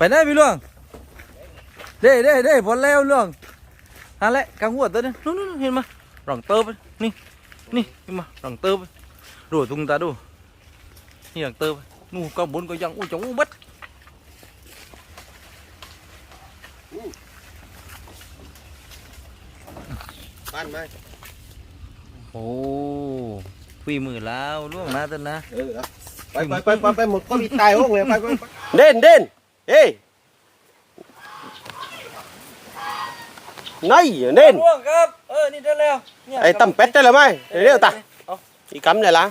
ไปไหนพี่หลวงเด้เด้เด้ผลแล้วหลวงฮะแหละกางหัวตัวนี้นู่นนู่นเห็นมั้ยรังเติบนี่นี่เห็นมั้ยรังเติบดูตุงตาดูนี่รังเติบนู่นก็บนก็ยังอู้จงอู้บัดบ้านไหมโอ้ฝีมือแล้วล่วงนะต้นนะเออนะไปไปไปไปไปหมดก็มีตายห้องเลยไปไปไปเด่นเด่น เฮ้ยนี่เด่นล่วงครับ เออ นี่ได้แล้วเนี่ยไอ้ตั้มเป็ดได้หรือไม่เร็วๆตาเอาอีกำเลยละ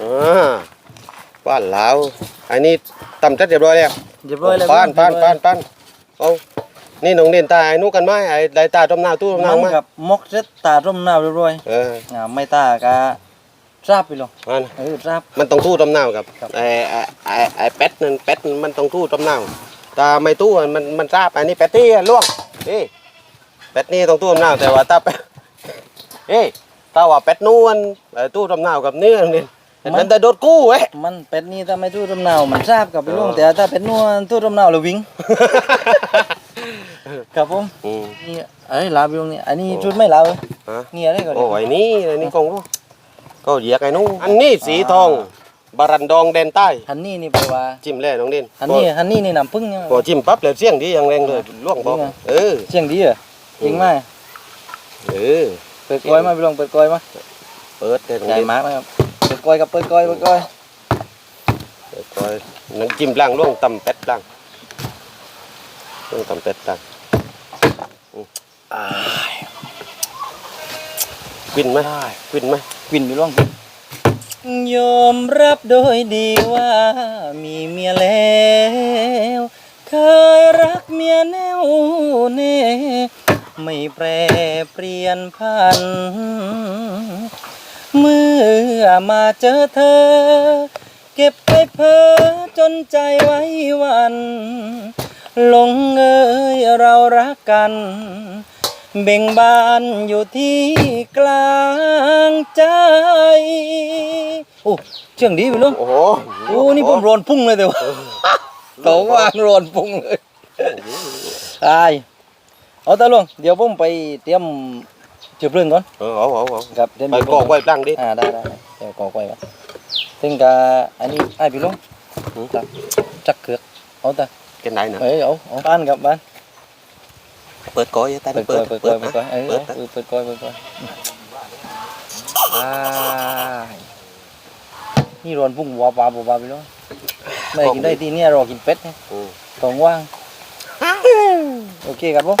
อ่าบ้านเราอันนี้ตั้มเสร็จเรียบร้อยแล้วเรียบร้อยแล้วปานปานปานปานเอานี่น้องเด่นตาไอ้นู้กันไหมไอ้ได้ตาต้มน้ำตู้ต้มน้ำน้ำไหมกับมกเซ็ตตาร่มน้ำเรียบร้อยเอออ่าไม่ตากะ ทราบไปลงอันเออทราบ มันต้องทู่ต้มน้ำครับครับ ไอ้ไอ้ไอ้ไอ้เป็ดนั่นเป็ดมันต้องทู่ต้มน้ำแต่ไม่ตู้อะมันมันราบอันนี้เป็ดที่ล่วงเอ้เป็ดนี่ต้องทู่ต้มน้ำแต่ว่าถ้าเป็ดเอ้ถ้าว่าเป็ดนู้นไอ้ตู้ต้มน้ำกับเนื้อนี่มันจะโดดกู้เว้ย มันเป็ดนี่ถ้าไม่ตู้ร่มน้ำมันทราบกับไปลงอ๋อ แต่ถ้าเป็ดนัวตู้ร่มน้ำเราวิ่งครับผมอืม นี่เอ้ยลาไปลงนี่อันนี้โอ้ชุดไม่ลาเลยฮะเงียได้ก่อนโอ้ยนี่ไอ้นี่กงรู้ ก็เหยียกไอ้นู้นอันนี้สีทอง บารันดองแดนใต้ ฮันนี่นี่แปลว่าจิ้มแล่น้องเด่นฮันนี่ฮันนี่นี่น้ำผึ้งยังพอจิ้มปั๊บเลยเสียงดีอย่างแรงเลยล่วงบอกจริงเหรอ เออ เสียงดีเหรอจริงไหมเออ เปิดกล้อยมาไปลงเปิดกล้อยมาเปิดเลยน้องใหญ่เด่นมากนะครับเปิดกล้อยกับเปิดกล้อยเปิดกล้อยเปิดก่อยน้ำจิ้มล่างล่วงตำเป็ดล่างล่วงตำเป็ดล่างอืมอ่ายก วินไหมกวินไหมกลิ่นไปลงยอมรับโดยดีว่ามีเมียแล้ว เคยรักเมียแน่วแน่ไม่แปรเปลี่ยนพัน เมื่อมาเจอเธอ เก็บไปเพ้อจนใจไว้วันหลงเอ่ยเรารักกัน เบ่งบานอยู่ที่กลางใจ โอ้เชียงดีไปลุงโอ้โหโอ้นี่ผมโรนพุ่งเลยเดี๋ยวโตว่างโรนพุ่งเลยตายเอาตาลุงเดี๋ยวผมไปเตรียมเจือเรื่องก่อนเออเอาเอาเอาครับเดี๋ยวไปกอกไว้ล่างดิอ่าได้ได้ได้เดี๋ยวกอกไว้ก่อนซึ่งกะอันนี้ไอ้พี่ลุงจักจักเขือกเอาตาเป็นไรเนอะเอ้ยเอาเอาบ้านกับบ้าน เปิดก้อยแต่เปิดเปิก้อดยเปิดก้อยเปิดก้อยเออเปิดเออเปิดก้อยเปิดก้อยอ่านี่รอนพุ่งวัวปลาบัวปลาไปแล้วไม่ได้กินได้ทีเนี่ยรอกินเป็ดเนี่ยอืมท้องว่างโอเคครับผม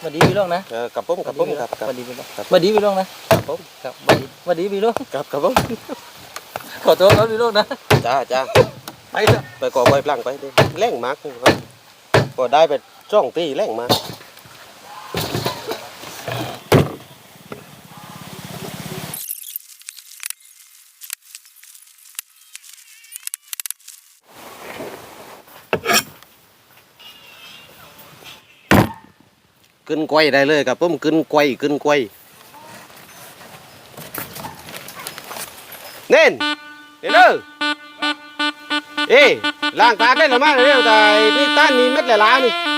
สวัสดีพี่ลุงนะเออกับผมกับผมกับสกับวัสดีพี่ลุงสวัสดีพี่ลุงนะครับผมครับสวัสดีสวัสดีพี่ลุงกับกับผมขอโทษครับพี่ลุงนะจ้าจ้าไปเถอะไปกอกไว้ล่างไปดิแรงมากครับพอได้ไป จ้องตีแรงมากขึ้นไกวได้เลยครับผมขึ้นไกวขึ้นไกวเน่นเดี๋ยวเด้อเอ้ล้างตาได้หรือไม่เร็วแต่นี่ต้านนี่เม็ดหลายๆนี่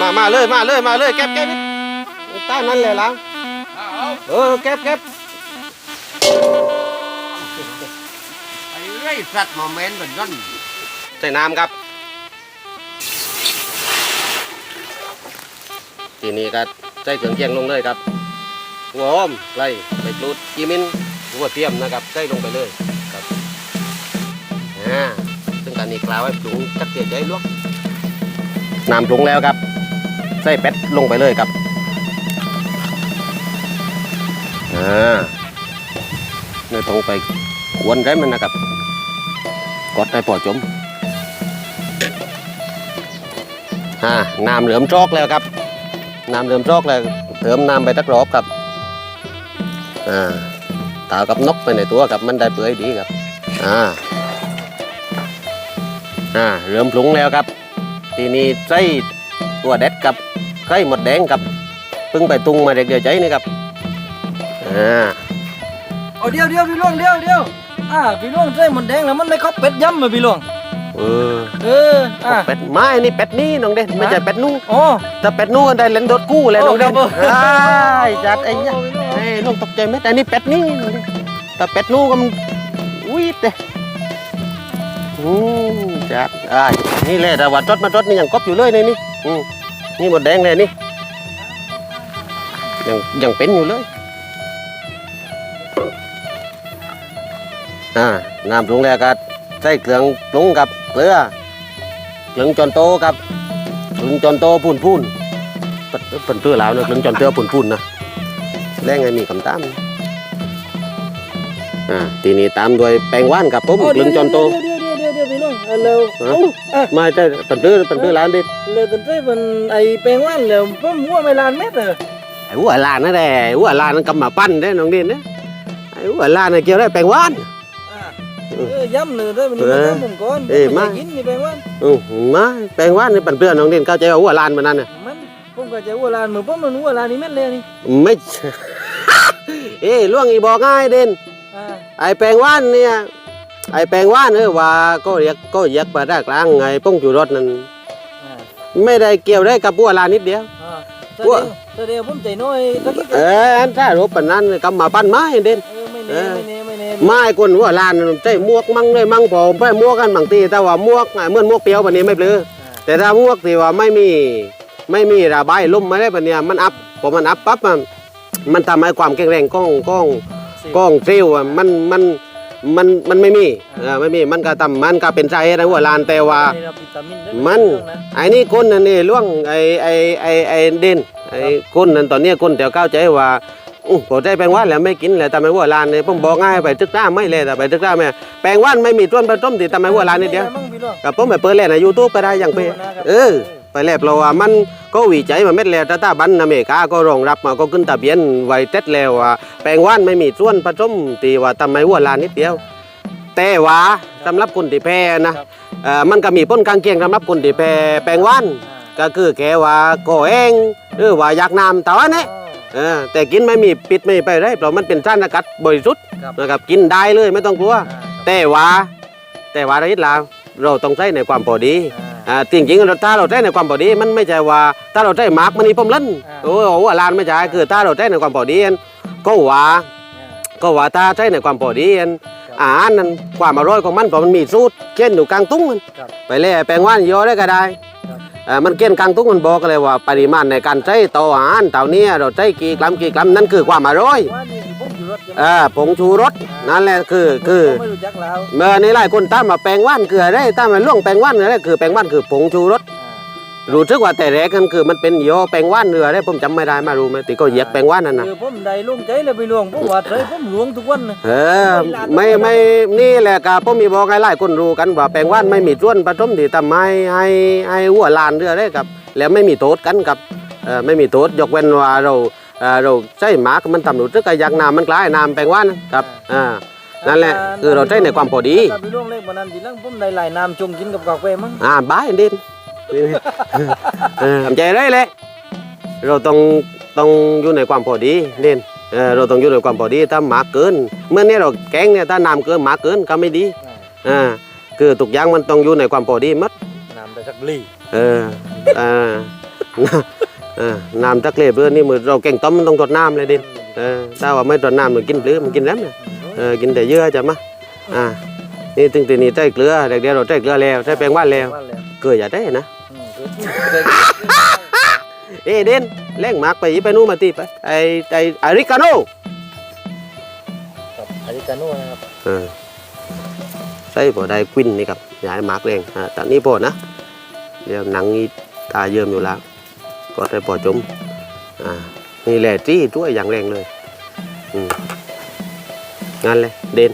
มามาเลยมาเลยมาเลยเก็บเก็บต้านนั่นแหละล้างเออเก็บเก็บไอ้ไรสัตว์มาเมนเหมือนกันใส่น้ำครับทีนี้ก็ใส่เครื่องเคียงลงเลยครับหัวหอมไล่ใส่ปลูดกีมินหัวเทียมนะครับใส่ลงไปเลยครับอ่าซึ่งการนี้กล่าวไว้ปรุงจักเจียใจลวกน้ำปรุงแล้วครับใส่เป็ดลงไปเลยครับอ่าไม่ต้องไปกวนไรมันนะครับกดให้ปอจมอ่าน้ำเหลือมจอกแล้วครับน้ำเหลือมจอกแล้วเติมน้ำไปตักรอบครับอ่าตากับนกไปในตัวครับมันได้เปื่อยดีครับอ่าอ่าเริ่มปรุงแล้วครับ ทีนี้ใส่ตัวเด็ดกับ ไข่หมดแดงครับเพิ่งไปตุงมาเด็กเดียวใจนี่ครับอ่าเอาเดี๋ยวเดี๋ยวพี่ลุงเดี๋ยวเดี๋ยวอ่าพี่หลวงใส่หมดแดงแล้วมันไม่เข้าเป็ดยำเลยพี่หลวงเออเอออ่า เป็ดไม้นี่เป็ดนี่น้องเด่นไม่ใช่เป็ดนู่อ๋อถ้าเป็ดนู่ได้เล่นโดดกู้เลยน้องเด่นโอ้ครับผมได้จัดไอ้เนี่ยโพี่หลวงเอ้ยลุงตกใจไหมแต่นี่เป็ดนี่น้องเด่นแต่เป็ดนู่ก็มันวีดเลยอืมจัดอ่านี่เลยแต่ว่าจดมาจดนี่ยังกบอยู่เลยในนี่อืม นี่หมดแดงเลยนี่ยังยังเป็นอยู่เลยอ่าน้ำปรุงแล้วก็ใส่เครื่องปรุงกับเกลือเครื่องจนโตกับเครื่องจนโตพูนพูนๆเป็นเป็นเพื่อแล้วเนอะเครื่องจนเตือพูนพูนๆนะแรงไงมีคำตามอ่าทีนี้ตามด้วยแป้งว่านกับผมโอ้เครื่องจนโต พี่หลวงเอาเร็วฮะเอาอะไม่ใช่เป็นเพื่อเป็นเพื่อร้านเด็ดเร็วตั้งแต่มันไอ้แปลงว่านแล้วผมหัวไม่ลานเม็ดเลยไอ้หัวลานนั่นแหละไอ้หัวลานนั่นกำมาปั้นได้น้องเด่นนะไอ้หัวลานน่ะเกี่ยวได้แป้งว่านอ่าเออย่ำหนึ่งได้มันเออมันผมก่อนเอ้ยผมมาจะกินนี่แปลงว่านอือมาแป้งว่านนี่เป็นเพื่อนน้องเด่นเข้าใจว่าหัวลานมันนั่นน่ะมันผมก็จะหัวลานเหมือนผมมันหัวลานนี่เม็ดเลยนี่ไม่เอ้ยล่วงอีบอกง่ายเด่นอ่าไอ้แปลงว่านเนี่ย ไอ้แปลงว่านเออว่าก็เรียกก็เรียกไปได้กลางไอ้ป้องจูรถนั่นอ่าไม่ได้เกี่ยวได้กับบัวลานนิดเดียวอ่าแสหัวดงแสดงผมใจน้อยตะกี้เอออันถ้ารบปานนั้นกำมาปั้นไม้เด่นเออไม่เน่ไม่เน่ไม่เน่ไม้คนหัวลานนั่นใช่มวกมั่งเลยมั่งผมไปมวกกันบางทีแต่ว่ามวกอะเหมื่อนมวกเปียวปานนี้ไม่เปลืออ่าแต่ถ้ามวกที่ว่าไม่มีไม่มีระบายลมไม่ได้ปานเนี้ยมันอัพพอมันอัพปั๊บมันมันทำให้ความแข็งแรงกล้องกล้องกล้องซิลอะมันมัน มันมันไม่มีเออไม่มีมันก็ทำมันก็เป็นใจนะหัวลานแต่ว่า ได้รับวิตามินด้วยมันเรื่องนะไอ้นี่คนนั่นนี่ล่วงไอ้ไอ้ไอ้ไอ้เด่นไอ้คนนั่นตอนเนี้ยคนเดี๋ยวเข้าใจว่าอู้พอใจแปลงว่านแล้วไม่กินแล้วทำไมหัวลานเนี่ยผมบอกง่ายไปตึกหน้าไม่เลยแต่ไปตึกหน้าไม่แปลงว่านไม่มีต้นผสมที่ทำไมหัวลานนิดเดียว มั่งพี่น้อง กับผมไปเปิดเล่นในยูทูบก็ได้อย่างไปดูนะครับเออไป แล้วเพราะว่ามันก็วิจัยมาเม็ดแล้วแต่ถ้าบันอเมริกาก็รองรับมาก็ขึ้นทะเบียนไว้เต็ดแล้วว่าแปลงว่านไม่มีส่วนผสมที่ว่าทำไมหัวลานนิดเดียว แต่ว่าสำหรับคนที่แพ้นะครับเอ่อมันก็มีผลข้างเคียงสำหรับคนที่แพ้แปลงว่านก็คือแค่ว่าโกเองหรือว่าอยากน้ำแต่ว่าเนี่ยเออแต่กินไม่มีปิดไม่ไปได้เพราะมันเป็นสารสกัดบริสุทธิ์ครับ นะครับกินได้เลยไม่ต้องกลัว แต่ว่าแต่ว่าระยิดลาเราต้องใช้ในความพอดี อ่า จริงๆเราถ้าเราใช้ในความพอดีมันไม่ใช่ว่าถ้าเราใช้หมากมันนี่ผมเล่นอ่าโอ้โหลานไม่ใช่คือถ้าเราใช้ในความพอดีอันก็ว่าก็ว่าถ้าใช้ในความพอดีอันอาหารนั้นความอร่อยของมันเพราะมันมีสูตรเช่นอยู่กลางตุ้งมันครับไปเลยแปลงว่านย่อได้ก็ได้ครับ เอ่อมันเกณฑ์กลางตุ้งมันบอกเลยว่าปริมาณในการใช้ต่ออาหารเท่านี้เราใช้กี่กรัมกี่กรัมนั่นคือความอร่อย ว่านี่ผมอยู่ รถใช่ไหมอ่าผงชูรสนั่นแหละคือคือผมไม่รู้จักแล้วเมื่อนี้หลายคนตามมาแปลงว่านคืออะไรตามมาล่วงแปลงว่านคืออะไรคือแปลงว่านคือผงชูรสรู้สึกว่าแต่แรกกันคือมันเป็นย่อแปลงว่านเรืออะไรผมจำไม่ได้มารู้ไหมที่ก็เหยียกแปลงว่านนั่นนะคือผมได้ลงใจเลยไปหลวงผมว่าเลยผมหลวงทุกวันนะเออไม่ไม่นี่แหละครับผมมีบอกให้หลายคนรู้กันว่าแปลงว่านไม่มีส่วนผสมที่ทำให้ให้ให้หัวลานเรือได้ครับ แล้วไม่มีโทษกันครับเออไม่มีโทษยกเว้นว่าเรา เอ่อเราใช้หมากมันทำรู้สึกกับอยากน้ำมันคล้ายน้ำแปลงว่านครับอ่านั่นแหละคือเราใช้ในความพอดีถ้าไปหลวงเล็กวันนั้นทีหลังผมได้หลายน้ำจงกินกับกาแฟมั้งอ่าบายเด่นเออทำใจได้เลยเราต้องต้องอยู่ในความพอดีเด่นเออเราต้องอยู่ในความพอดีถ้าหมากเกิน เมื่อนี้เราแกงเนี่ยถ้าน้ำเกินหมากเกินก็ไม่ดีอ่าคือทุกอย่างมันต้องอยู่ในความพอดีหมัดน้ำไปสักลีเออเออ เออน้ำตะเกียบเรือนี่มือเราแกงต้มมันต้องตดน้ำเลยเด่นเออถ้าว่าไม่ตดน้ำมันกินเปลือมันกินแล้วเนี่ยเออกินแต่เยื่อจะมาอ่านี่ถึงตีนี้ใส่เกลือเด็กเดียวเราใส่เกลือแล้วใส่แป้งว่านแล้วเกลืออย่าได้นะอืมคืออเอเด่นเล่งมากไปยิบไปนู่นมาตีไปไอไออาริกาโน่กับอาริกาโน่นะครับเออใส่พอได้กวินนี่ครับอย่าให้มากแรงอ่าตอนนี้พอนะเดี๋ยวหนังนี่ตาเยิ้มอยู่แล้ว ก็ได้พอจมอ่านี่แหละจี้ตัวอย่างแรงเลยอืมงั้นเลยเด่น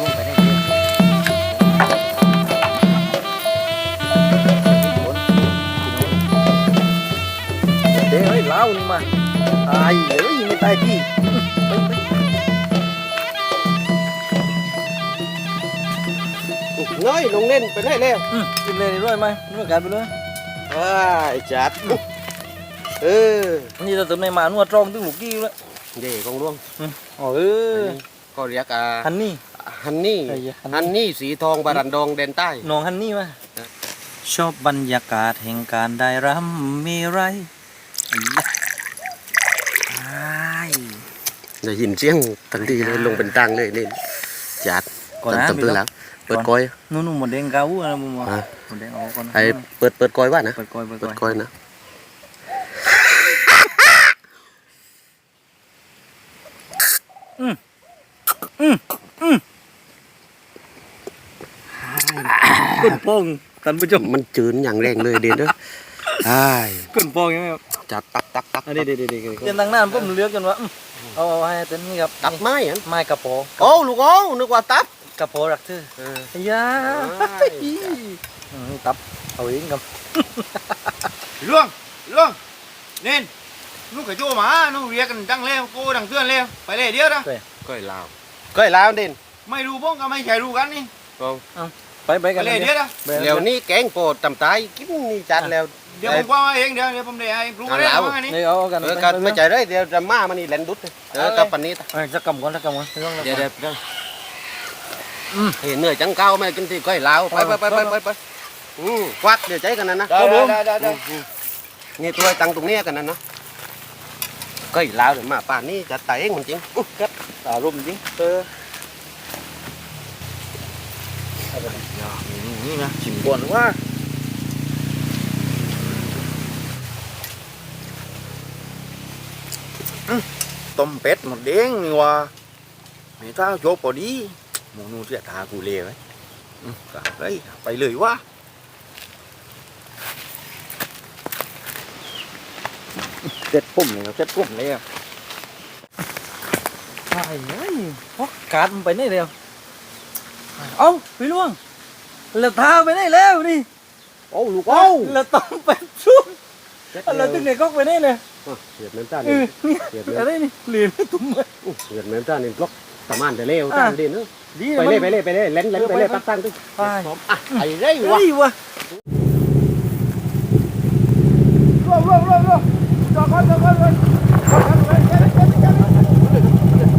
ลงไปได้เยอะเดี๋ยวเฮ้ยเล่านี่มาตายเดี๋ยวยิงไม่ตายพี่ ไปโอ้โหน้อยลงเล่นไปได้แล้วอืมกินเลยด้วยไหมนวดกันไปเลยว้ายจัดเออนี่เราเติมในหมานวดตรองตึงหลูกกี้แล้วเด็กของหลวงอ๋อเออก็เรียกอ่าฮันนี่ฮันนี่ไอ้ยะฮันนี่ฮันนี่สีทองบารันดองแดนใต้น้องฮันนี่มาชอบบรรยากาศแห่งการได้รำมีไรไอ้ยะอ้ายได้ยินเสียงทันทีเลยลงเป็นตังเลยนี่จัดก่อนนะตำตื้อแล้ว เปิดกอยนู่นๆหมดแดงเกาอะนะมึงอะหมดแดงออกก่อนนะไอ้เปิดเปิดกอยว่านะเปิดกอยเปิดเปิดกกอยอยนะก้นโป้งท่านผู้ชมมันจืนอย่างแรงเลยเด่นเด้อใช่ก้นโป้งยังไงครับจัดตักตักตักอันนี้เด็ดเด็ดเด็ดเดี๋ยวตั้งหน้าผมเลือกกันว่าอืมเอาเอาให้เต็มนี่ครับตับไม้อะไม้กระโปรงโอ้ลูกโอ้นึกว่าตับ กระโปรงรักเธอเออไอ้ยาใช่อืมนี่ตับเอาเองครับล่วงล่วงเน้นลูกกระโจหมาลูกเรียกกันดังเร็วโกดังเตือนเร็วไปเลยเดียวนะก้อยลาวก้อยลาวเด่นไม่รู้บ้องก็ไม่ใช่รู้กันนี่ไปไปไปกันเลยเดียวนะไปแล้วนี่แกงโปรดตำตายกินนี่จัดแล้วเดี๋ยวผมว่าเองเดี๋ยวเดี๋ยวผมเดี๋ยวเองรู้กันได้เอาว่าไงนี่ นี่เอากันเออกันไม่ใจเลยเดี๋ยวจะมามันนี่แลนดุดเลยเออกับปันนี้ตะ เออจะกำก่อนจะกำก่อนไม่ต้องเดี๋ยวเดี๋ยว เดี๋ยวเห็นเหนื่อยจังเก้าแม่กินที่ก้อยลาวไปไปไปไปไปไปอืมควักเดี๋ยวใจกันนะนะได้ได้ได้ได้อืมนี่ตัวตังตรงเนี้ยกันนะเนาะก้อยลาวเดี๋ยวมาป่านนี้จะตายเองมันจริงอุ๊ยครับอารมณ์จริงเออนี่นะชิมก่อนว่าต้มเป็ดหมดเด้งนี่ว่าไม่ท้าโจพอดี หมูนูเสียทากูเลยไหมกลับเลยไปเลยว่าเจ็ดปุ่มเลยครับเจ็ดปุ่มเลยครับไอ้เอ้ยพกการดมันไปไหนแล้วเอ้าพี่ล่วงแล้วท้าไปไหนแล้วนี่โอ้ลูกโอ้แล้วต้องไปชุบแล้วตึงไหนก็ไปไหนเลยเสียบน้ำตาลเออนี่เสียบอะไรนี่เหรียญไม่ตุ้มเลยเสียบน้ำตาลนี่ล็อก ประมาณแต่เร็วอะตามเด่นเนอะดีไปเลยไปเลยไปเลยเล่นเล่นไปเลยตั้งตั้งตึ้งไปอะไอ้เร่วะเฮ้ยวะร่วงร่วงร่วงร่วงจอดก่อนจอดก่อนเลยจอดก่อนเลยเจ็บเจ็บเจ็บ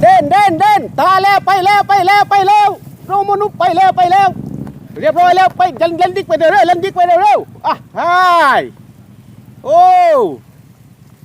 เด่นเด่นเด่นตาแล้วไปแล้วไปแล้วไปแล้วเรามนุษย์ไปแล้วไปแล้ว เรียบร้อยแล้วไปเล่นดิกไปเร็วเล่นดิกไปเร็วอยๆอะไฮโอ้